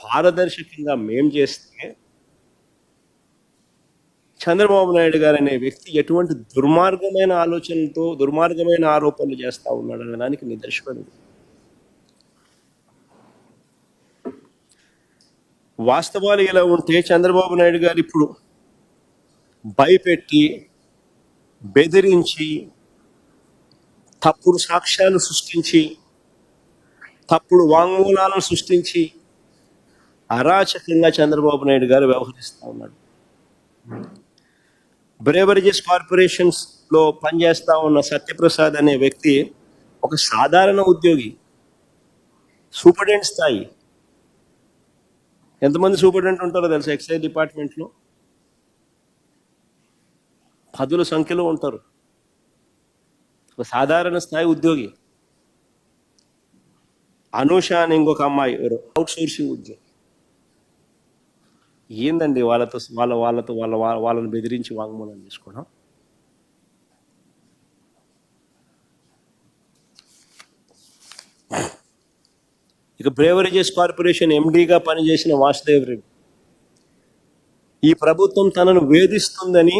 పారదర్శకంగా మేం చేస్తే చంద్రబాబు నాయుడు గారు అనే వ్యక్తి ఎటువంటి దుర్మార్గమైన ఆలోచనలతో దుర్మార్గమైన ఆరోపణలు చేస్తా ఉన్నాడు అనే దానికి నిదర్శనం వాస్తవాలు ఇలా ఉంటే చంద్రబాబు నాయుడు గారు ఇప్పుడు భయపెట్టి బెదిరించి తప్పుడు సాక్ష్యాలు సృష్టించి తప్పుడు వాంగ్మూలాలను సృష్టించి అరాచకంగా చంద్రబాబు నాయుడు గారు వ్యవహరిస్తూ ఉన్నాడు. బ్రేవరేజెస్ కార్పొరేషన్స్లో లో పనిచేస్తా ఉన్న సత్యప్రసాద్ అనే వ్యక్తి ఒక సాధారణ ఉద్యోగి సూపరింటెండెంట్ స్థాయి. ఎంతమంది సూపరింటెండెంట్ ఉంటారో తెలుసా ఎక్సైజ్ డిపార్ట్మెంట్లో? పదుల సంఖ్యలో ఉంటారు. ఒక సాధారణ స్థాయి ఉద్యోగి. అనూష అని ఇంకొక అమ్మాయి అవుట్ సోర్సింగ్ ఉద్యోగి. ఏందండి వాళ్ళతో వాళ్ళ వాళ్ళతో వాళ్ళ వాళ్ళ- వాళ్ళని బెదిరించి వాంగ్మూలం తీసుకోవడం ఇక బ్రేవరేజెస్ కార్పొరేషన్ ఎండీగా పనిచేసిన వాసుదేవ్ రెడ్డి. ఈ ప్రభుత్వం తనను వేధిస్తుందని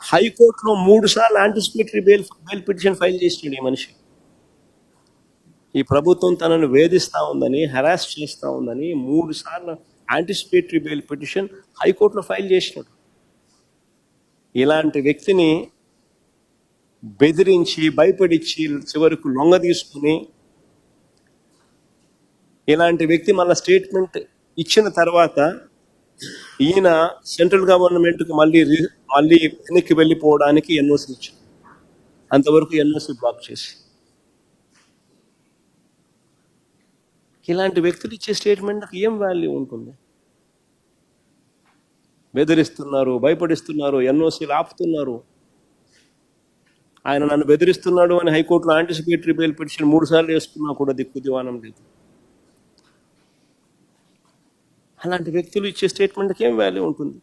హైకోర్టులో మూడు సార్లు anticipatory bail bail petition file చేసినాడు ఈ మనిషి. ఈ ప్రభుత్వం తనను వేధిస్తూ ఉందని హెరాస్ చేస్తూ ఉందని మూడు సార్లు యాంటిసిపేటరీ బెయిల్ పిటిషన్ హైకోర్టులో ఫైల్ చేసినాడు. ఇలాంటి వ్యక్తిని బెదిరించి భయపడిచ్చి చివరకు లొంగ తీసుకుని ఇలాంటి వ్యక్తి మళ్ళీ స్టేట్మెంట్ ఇచ్చిన తర్వాత ఈయన సెంట్రల్ గవర్నమెంట్కి మళ్ళీ మళ్ళీ వెనక్కి వెళ్ళిపోవడానికి ఎన్ఓసి ఇచ్చింది. అంతవరకు ఎన్ఓసి బ్లాక్ చేసి ఇలాంటి వ్యక్తులు ఇచ్చే స్టేట్మెంట్కి ఏం వాల్యూ ఉంటుంది? బెదిరిస్తున్నారు భయపడిస్తున్నారు ఎన్ఓసీలు ఆపుతున్నారు. ఆయన నన్ను బెదిరిస్తున్నాడు అని హైకోర్టులో ఆంటిసిపేటరీ బెయిల్ పిటిషన్ మూడు సార్లు వేసుకున్నా కూడా దిక్కు దివానం లేదు. అలాంటి వ్యక్తులు ఇచ్చే స్టేట్మెంట్కి ఏం వాల్యూ ఉంటుంది?